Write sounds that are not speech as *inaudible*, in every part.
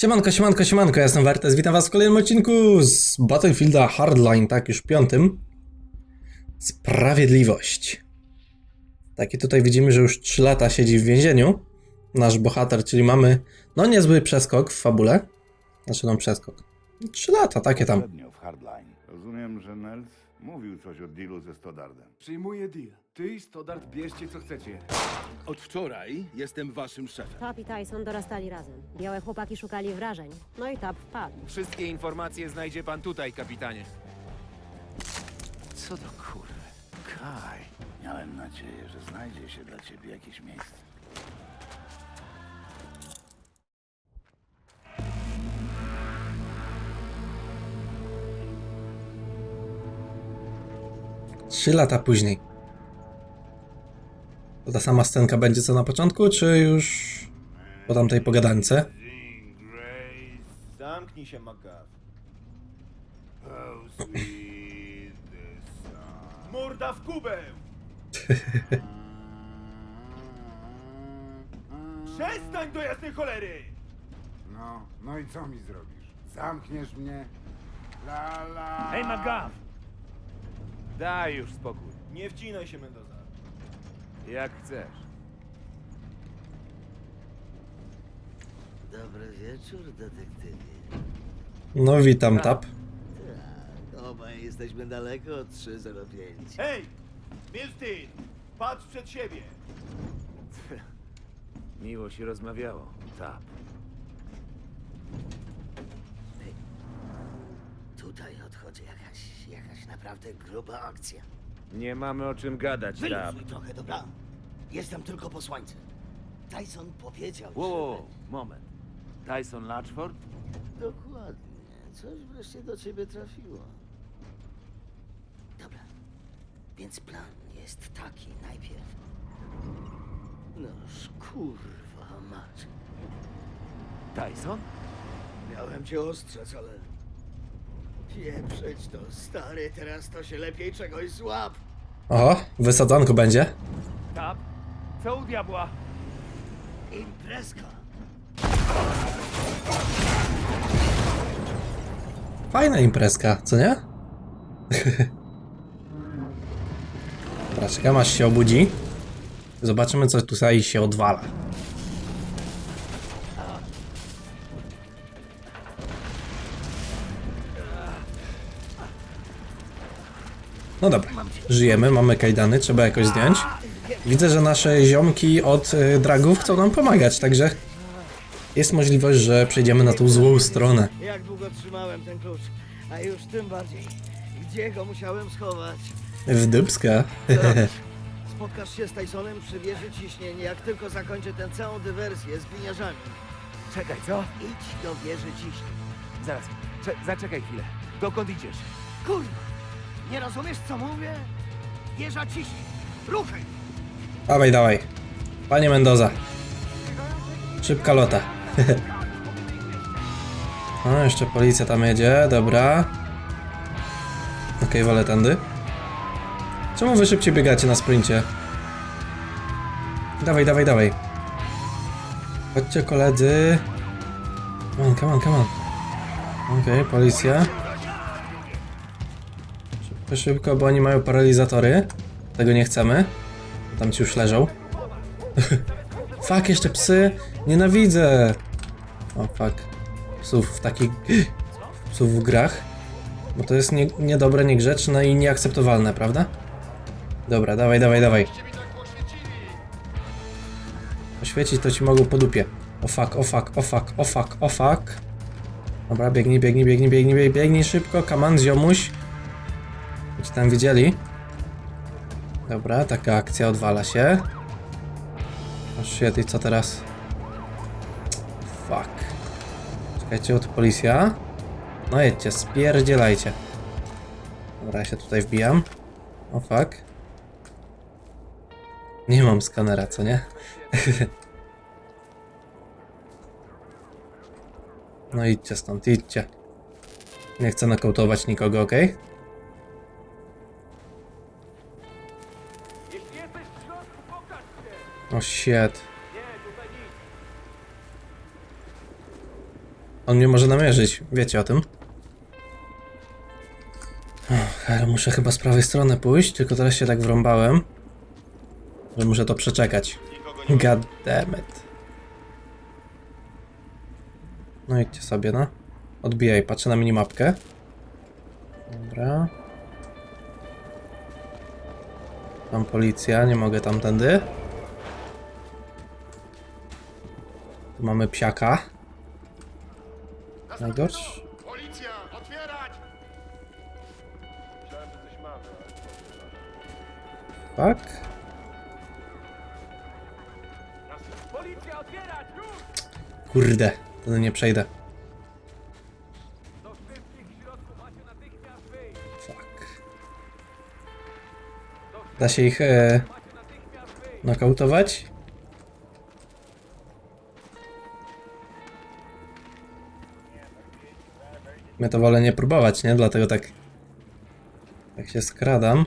Siemanko, siemanko, siemanko, ja jestem Wertes, witam was w kolejnym odcinku z Battlefielda Hardline, tak, już piątym. Sprawiedliwość. Tak, i tutaj widzimy, że już 3 lata siedzi w więzieniu nasz bohater, czyli mamy, no niezły przeskok w fabule. Znaczy, no przeskok. 3 lata, takie tam. Poprzednio w Hardline. Rozumiem, że Nels mówił coś o dealu ze Stoddardem. Przyjmuję deal. Ty i Stoddart bierzcie co chcecie. Od wczoraj jestem waszym szefem. Tap i Tyson dorastali razem. Białe chłopaki szukali wrażeń. No i Tap wpadł. Wszystkie informacje znajdzie pan tutaj, kapitanie. Co do kurwy? Kaj. Miałem nadzieję, że znajdzie się dla ciebie jakieś miejsce. Trzy lata później. To ta sama scenka będzie co na początku, czy już po tamtej pogadance? Zamknij się, McGuff. Morda w kubę! *laughs* Przestań do jasnej cholery! No, no i co mi zrobisz? Zamkniesz mnie? La la. Hej, McGuff! Daj już spokój. Nie wcinaj się, Mendoza. Jak chcesz. Dobry wieczór, detektywie. No witam, Tap. Tak, obaj jesteśmy daleko od 305. Hej! Milstein! Patrz przed siebie! *laughs* Miło się rozmawiało. Tak. Tutaj odchodzi jakaś, jakaś naprawdę gruba akcja. Nie mamy o czym gadać, Tap. Wyluzuj trochę, dobra? Jestem tylko posłańcem. Tyson powiedział, Wow, wow, wow, moment. Tyson Latchford? że... Dokładnie. Coś wreszcie do ciebie trafiło. Dobra. Więc plan jest taki najpierw. Noż, kurwa mać. Tyson? Miałem cię ostrzec, ale... Pieprzeć to, stary, teraz to się lepiej czegoś złap. O, wysadzanko będzie. Tap? Co u diabła? Imprezka. Fajna imprezka, co nie? *laughs* Dobra, czekam aż się obudzi. Zobaczymy, co tutaj się odwala. No dobra, żyjemy, mamy kajdany, trzeba jakoś zdjąć. Widzę, że nasze ziomki od y, dragów chcą nam pomagać, także jest możliwość, że przejdziemy na tą złą stronę. Jak długo trzymałem ten klucz, a już tym bardziej. Gdzie go musiałem schować? W dubska. *laughs* Spotkasz się z Tysonem przy wieży ciśnienia, jak tylko zakończę tę całą dywersję z gliniarzami. Czekaj, co? Idź do wieży ciśnień. Zaraz, cze- zaczekaj chwilę. Dokąd idziesz? Kurwa! Nie rozumiesz, co mówię? Wieża ciśnień. Ruchaj! Dawaj, dawaj. Panie Mendoza. Szybka lota. *laughs* O, jeszcze policja tam jedzie, dobra. Okej, wolę tędy. Czemu wy szybciej biegacie na sprincie? Dawaj, dawaj, dawaj. Chodźcie koledzy. Come on, come on, come on. Okej, policja. Szybko, bo oni mają paralizatory. Tego nie chcemy. Tam ci już leżą. *laughs* fuck, jeszcze psy. Nienawidzę. O, fuck. Psów w takich... *gasps* Psów w grach. Bo to jest nie, niedobre, niegrzeczne i nieakceptowalne, prawda? Dobra, dawaj, dawaj, dawaj. Oświecić to ci mogą po dupie. O fuck, o fuck, o fuck, o fuck, o fuck. Dobra, biegnij, biegnij, biegnij, biegnij, biegnij, biegnij szybko. Kaman, ziomuś. Ci tam widzieli? Dobra, taka akcja odwala się. O shit, co teraz? Fuck. Czekajcie, to policja. No jedźcie, spierdzielajcie. Dobra, ja się tutaj wbijam. O fuck. Nie mam skanera, co nie? *laughs* no idźcie stąd, idźcie. Nie chcę nokautować nikogo, ok? Się! O shit. On mnie może namierzyć, wiecie o tym. Och, ale muszę chyba z prawej strony pójść, tylko teraz się tak wrąbałem, że muszę to przeczekać. God damn it. No idźcie sobie, no. Odbijaj, patrzę na minimapkę. Dobra. Tam policja, nie mogę tamtędy. Tu mamy psiaka. Najgorszy. Policja, otwierać! Tak? Policja, otwierać! Już! Kurde, to nie przejdę. Do wszystkich środków macie natychmiast wyjść! Fuck. Da się ich e, Macie natychmiast wyjść! nokautować? Ja to wolę nie próbować, nie? Dlatego tak... Tak się skradam.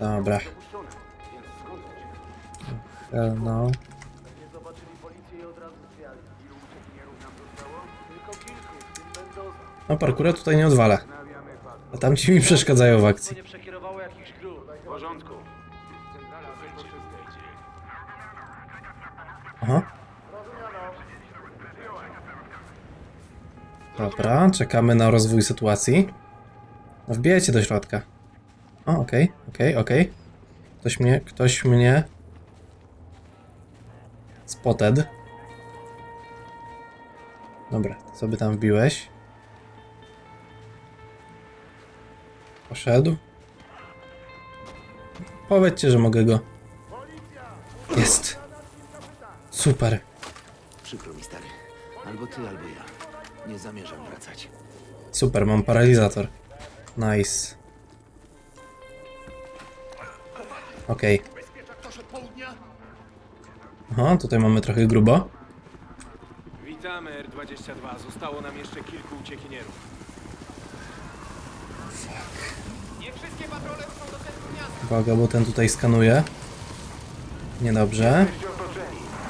Dobra. Hell no. No parkura tutaj nie odwala. A tamci mi przeszkadzają w akcji. Aha. Dobra, czekamy na rozwój sytuacji. Wbijajcie do środka. O, okej, okej, okej. Ktoś mnie, ktoś mnie... Spotted. Dobra, to sobie tam wbiłeś. Poszedł. Powiedzcie, że mogę go. Jest. Super. Przykro mi, stary. Albo ty, albo ja. Nie zamierzam wracać. Super, mam paralizator. Nice. Okej. Aha, tutaj mamy trochę grubo. Witamy R22. Zostało nam jeszcze kilku uciekinierów. Nie wszystkie patrole ruszą do centrum miasta. Uwaga, bo ten tutaj skanuje. Niedobrze.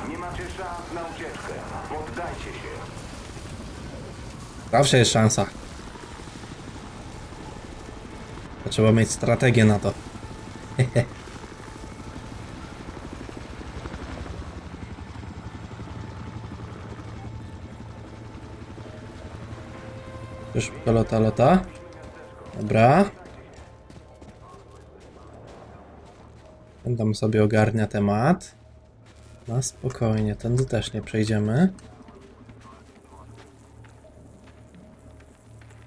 Nie macie szans na ucieczkę. Poddajcie się. Zawsze jest szansa. Trzeba mieć strategię na to. *laughs* Już lota, lota. Dobra. Tam sobie ogarnia temat. Na spokojnie, tędy też nie przejdziemy.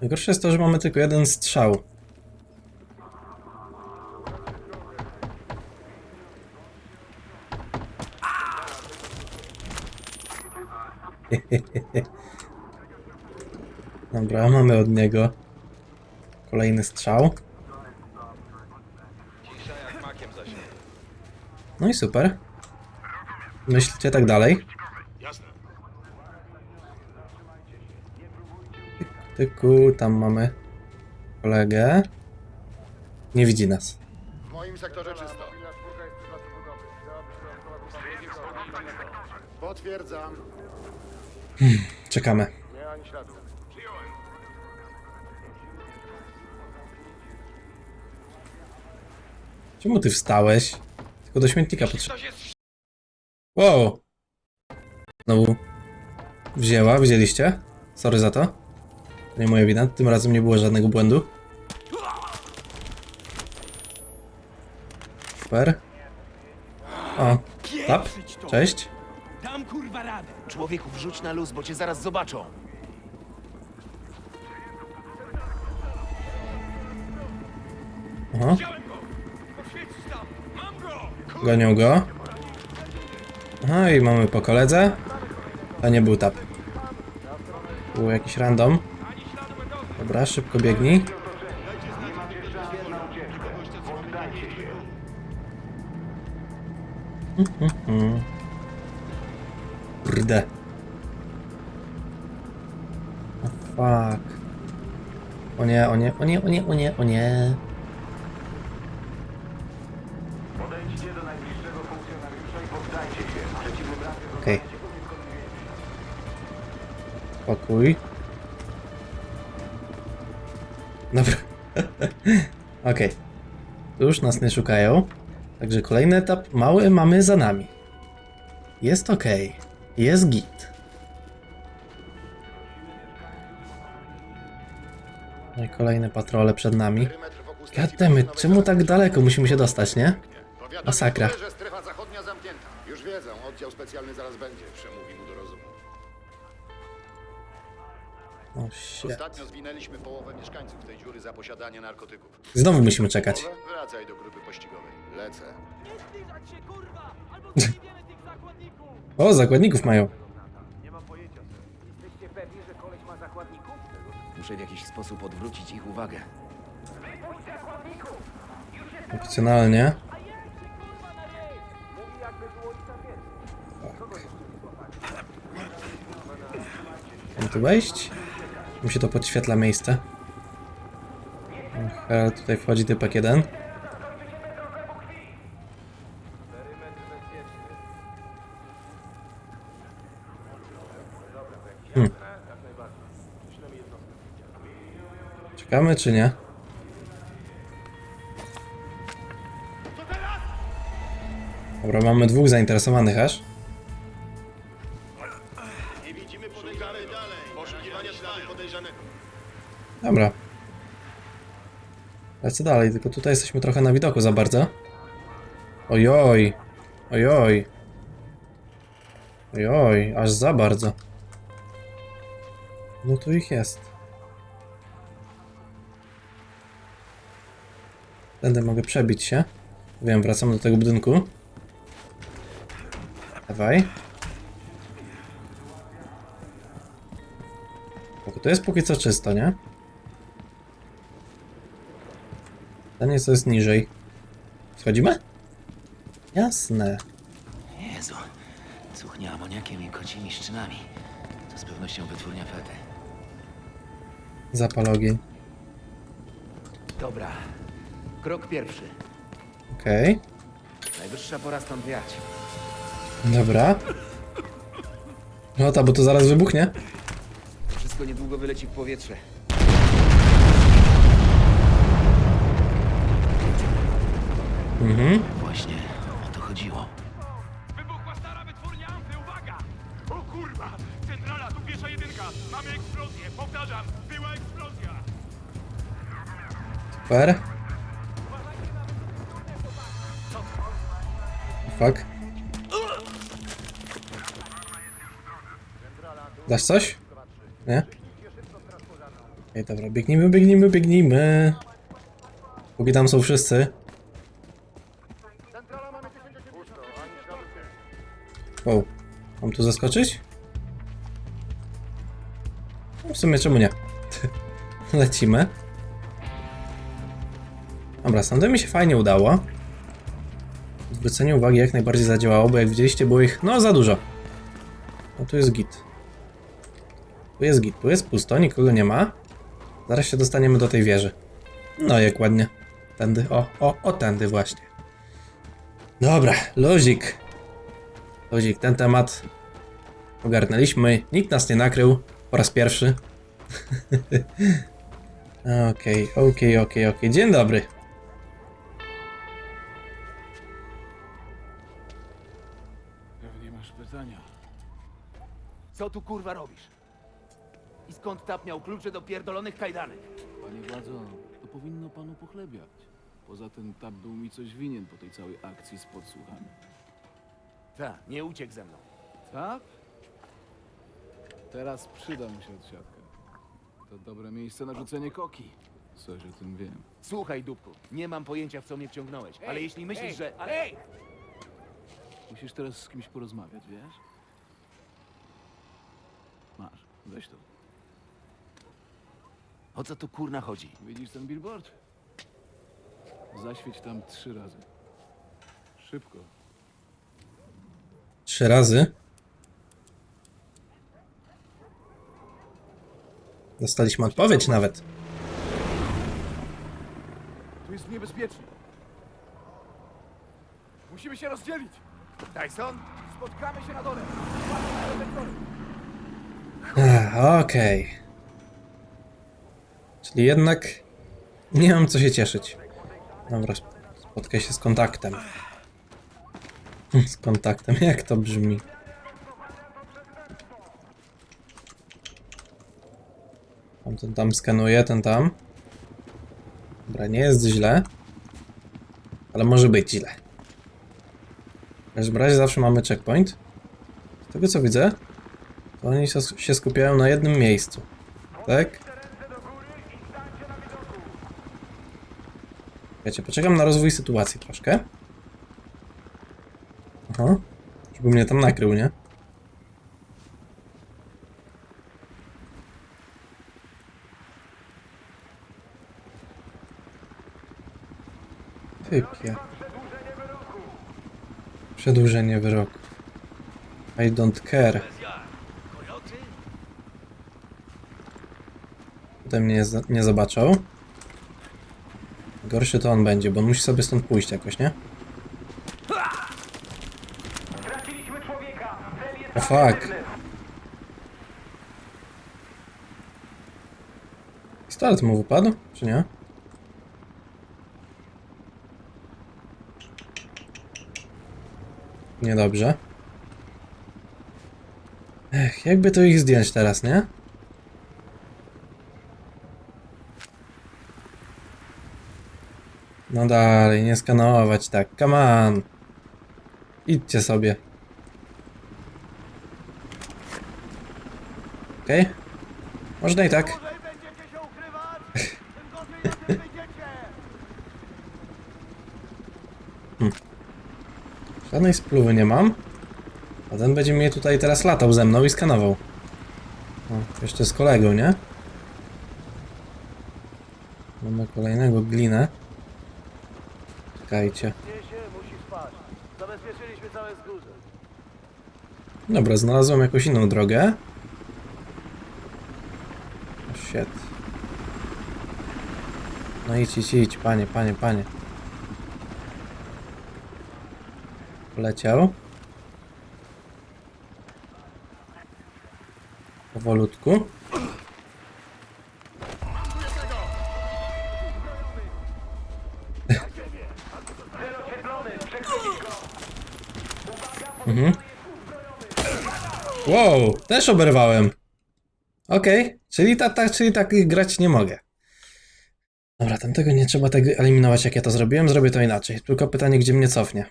Najgorsze jest to, że mamy tylko jeden strzał. *laughs* Dobra, mamy od niego kolejny strzał. No i super. Myślicie tak dalej? Tyku, tam mamy kolegę. Nie widzi nas. W moim sektorze czysto. Potwierdzam. Czekamy. Nie ani śladu. Czemu ty wstałeś? Tylko do śmietnika potrzeba. Wow! Znowu wzięła, widzieliście? Sorry za to. Nie moja wina, tym razem nie było żadnego błędu. Super. O, tap. Cześć. Dam kurwa radę! Człowieku, wrzuć na luz, bo cię zaraz zobaczą. Aha, gonią go. Aha, i mamy po koledze. To nie był tap. Był jakiś random. Dobra, szybko biegnij. Mhm. Kurde. O fuck. O nie, o nie, o nie, o nie, o nie, o nie. Do najbliższego Już nas nie szukają. Także kolejny etap mały mamy za nami. Jest ok. Jest git. No i kolejne patrole przed nami. Goddammit, czemu tak daleko musimy się dostać, nie? Masakra. Już wiedzą, oddział specjalny zaraz będzie. Przemówi O shit. Ostatnio zwinęliśmy połowę mieszkańców tej dziury za posiadanie narkotyków. Znowu musimy czekać. Połowę? Wracaj do grupy pościgowej. Lecę. Nie zbliżać się, kurwa! Albo *laughs* zajebiemy tych zakładników! O, zakładników mają. Jesteście pewni, że koleś ma zakładników? Muszę w jakiś sposób odwrócić ich uwagę. Opcjonalnie. Mam tu wejść? Mi się to podświetla miejsce. Ale tutaj wchodzi typek jeden. Hmm. Czekamy czy nie? Dobra, mamy dwóch zainteresowanych aż. Widzimy podejrzanych dalej. Poszukiwania śladu podejrzanego. Dobra. Lecę dalej, tylko tutaj jesteśmy trochę na widoku za bardzo. Ojoj. Ojoj. Ojoj, aż za bardzo. No tu ich jest. Tędy mogę przebić się. Wiem, wracam do tego budynku. Dawaj. To jest póki co czysto, nie? Ten jest, to jest niżej. Schodzimy? Jasne. Jezu, cuchnie amoniakiem i kocimi szczynami. To z pewnością wytwórnia fety. Zapal ogień. Dobra. Krok pierwszy. Okej. Najwyższa pora stąd wiać. Dobra. No ta, bo to zaraz wybuchnie. Wszystko niedługo wyleci w powietrze. Mhm. Właśnie o to chodziło. Wybuchła stara wytwórnia Ampy, uwaga! O kurwa! Centrala, tu pierwsza jedynka! Mamy eksplozję, powtarzam, była eksplozja! Super. Fuck. Dasz coś? Nie? Ej, dobra, biegnijmy, biegnijmy, biegnijmy. Póki tam są wszyscy. Wow, mam tu zaskoczyć? No w sumie czemu nie? *laughs* Lecimy. Dobra, sądzę mi się fajnie udało. Zwrócenie uwagi jak najbardziej zadziałało, bo jak widzieliście było ich no za dużo. No tu jest git. Tu jest git, tu jest pusto, nikogo nie ma. Zaraz się dostaniemy do tej wieży. No jak ładnie. Tędy, o, o, o tędy właśnie. Dobra, luzik. Luzik, ten temat ogarnęliśmy. Nikt nas nie nakrył po raz pierwszy. *laughs* Okej, okej, okej, okej. Dzień dobry. Pewnie masz pytania. Co tu kurwa robisz? Skąd tap miał klucze do pierdolonych kajdanek? Panie władzo, to powinno panu pochlebiać. Poza tym tap był mi coś winien po tej całej akcji z podsłuchami. Ta, nie uciekł ze mną. Tak? Teraz przyda mu się odsiadka. To dobre miejsce na rzucenie koki. Coś o tym wiem. Słuchaj, dupku, nie mam pojęcia w co mnie wciągnąłeś, ale jeśli myślisz, że... Ej! Musisz teraz z kimś porozmawiać, wiesz? Masz, weź to. O co tu kurna chodzi? Widzisz ten billboard? Zaświeć tam trzy razy. Szybko. Trzy razy. Dostaliśmy odpowiedź nawet. Tu jest niebezpiecznie. Musimy się rozdzielić. Tyson? Spotkamy się na dole. Okej. Czyli jednak nie mam co się cieszyć. Dobra, spotkaj się z kontaktem. *laughs* Z kontaktem, jak to brzmi? Tam, ten tam skanuje, ten tam. Dobra, nie jest źle. Ale może być źle. W każdym razie zawsze mamy checkpoint. Z tego co widzę, to oni się- się skupiają na jednym miejscu. Tak? Wiecie, poczekam na rozwój sytuacji troszkę. Aha. Żeby mnie tam nakrył, nie? Typie. Przedłużenie wyroku. I don't care. Potem mnie nie zobaczą. Gorszy to on będzie, bo on musi sobie stąd pójść jakoś, nie? O fuck. Pistolet mu wypadł, czy nie? Niedobrze. Ech, jakby to ich zdjąć teraz, nie? No dalej, nie skanować tak. Come on. Idźcie sobie. Okej. Można i tak. *laughs* Żadnej spluwy nie mam. A ten będzie mnie tutaj teraz latał ze mną i skanował. O, jeszcze z kolegą, nie? Mamy kolejnego glinę. Czekajcie. Dobra, znalazłem jakąś inną drogę. Shit. No idź, idź, idź, panie, panie, panie. Poleciał. Powolutku. Mhm. Wow, też oberwałem. Okej, czyli, ta, ta, czyli tak grać nie mogę. Dobra, tamtego nie trzeba tak eliminować jak ja to zrobiłem, zrobię to inaczej. Tylko pytanie, gdzie mnie cofnie.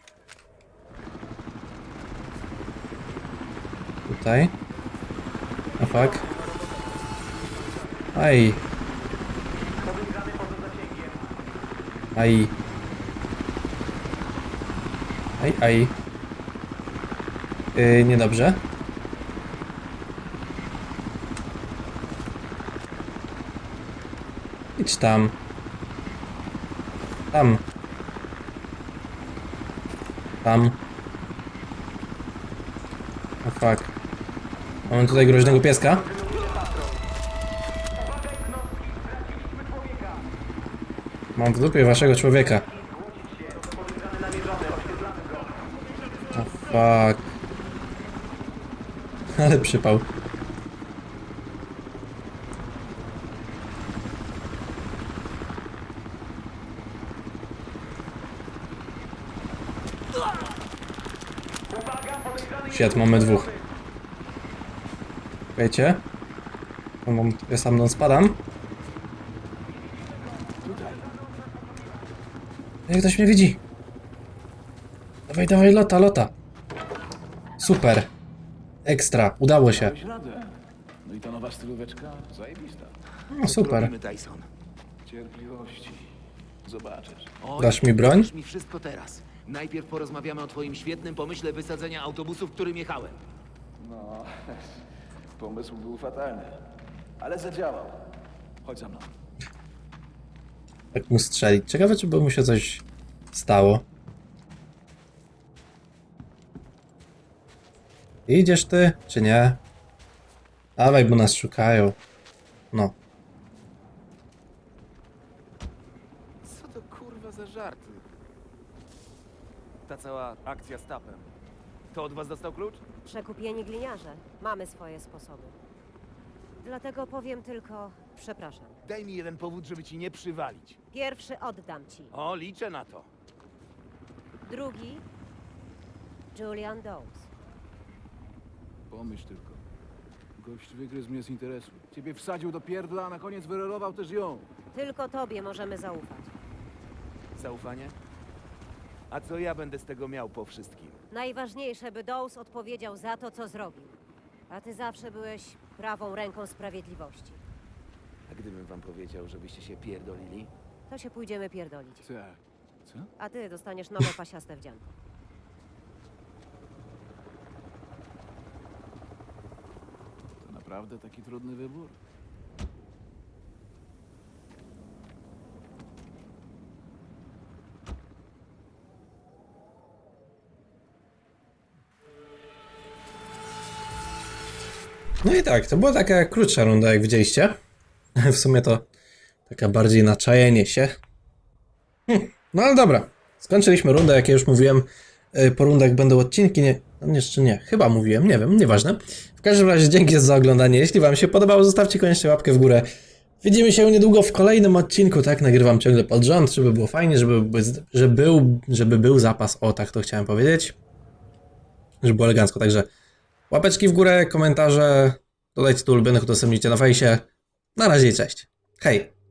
Tutaj. A fuck. Aj. Aj. Aj, aj. Yy, niedobrze. Idź tam. Tam. Tam. O fuck. Mamy tutaj groźnego pieska. Mam w dupie waszego człowieka. O fuck. *laughs* Ale przypał. Świat, mamy dwóch. Wiecie? Ja sam spadam. Jak ktoś mnie widzi. Dawaj, dawaj, lota, lota. Super. Ekstra, udało się. Dałeś radę. No i ta nowa stylóweczka? Zajebista. No, super. Robimy, Tyson. Cierpliwości. Zobaczysz. Oj, Dasz mi broń? Dasz mi wszystko teraz. Najpierw porozmawiamy o twoim świetnym pomyśle wysadzenia autobusu, w którym jechałem. No, *laughs* pomysł był fatalny. Ale zadziałał. Chodź za mną. Tak mu strzelić. Ciekawe, czy by mu się coś stało. Idziesz ty, czy nie? Dawaj, bo nas szukają. No. Co to kurwa za żarty? Ta cała akcja z tapem. To od was dostał klucz? Przekupieni gliniarze. Mamy swoje sposoby. Dlatego powiem tylko przepraszam. Daj mi jeden powód, żeby ci nie przywalić. Pierwszy oddam ci. O, liczę na to. Drugi Julian Dawes. Pomyśl tylko. Gość wygryzł mnie z interesu. Ciebie wsadził do pierdla, a na koniec wyrelował też ją. Tylko tobie możemy zaufać. Zaufanie? A co ja będę z tego miał po wszystkim? Najważniejsze, by Dawes odpowiedział za to, co zrobił. A ty zawsze byłeś prawą ręką sprawiedliwości. A gdybym wam powiedział, żebyście się pierdolili? To się pójdziemy pierdolić. Tak. Co? A ty dostaniesz nowe pasiaste wdzianko. Naprawdę taki trudny wybór? No i tak, to była taka krótsza runda, jak widzieliście. *laughs* W sumie to taka bardziej na czajenie się. Hm, no ale dobra, skończyliśmy rundę, jak ja już mówiłem. y, Po rundach będą odcinki, nie, jeszcze nie, chyba mówiłem, nie wiem, nieważne. W każdym razie dzięki za oglądanie. Jeśli Wam się podobało, zostawcie koniecznie łapkę w górę. Widzimy się niedługo w kolejnym odcinku, tak? Nagrywam ciągle pod rząd, żeby było fajnie, żeby, by- żeby, był, żeby był zapas, o tak to chciałem powiedzieć. Żeby było elegancko, także Łapeczki w górę, komentarze, dodajcie tu ulubionych, udostępnijcie na fejsie. Na razie cześć. Hej!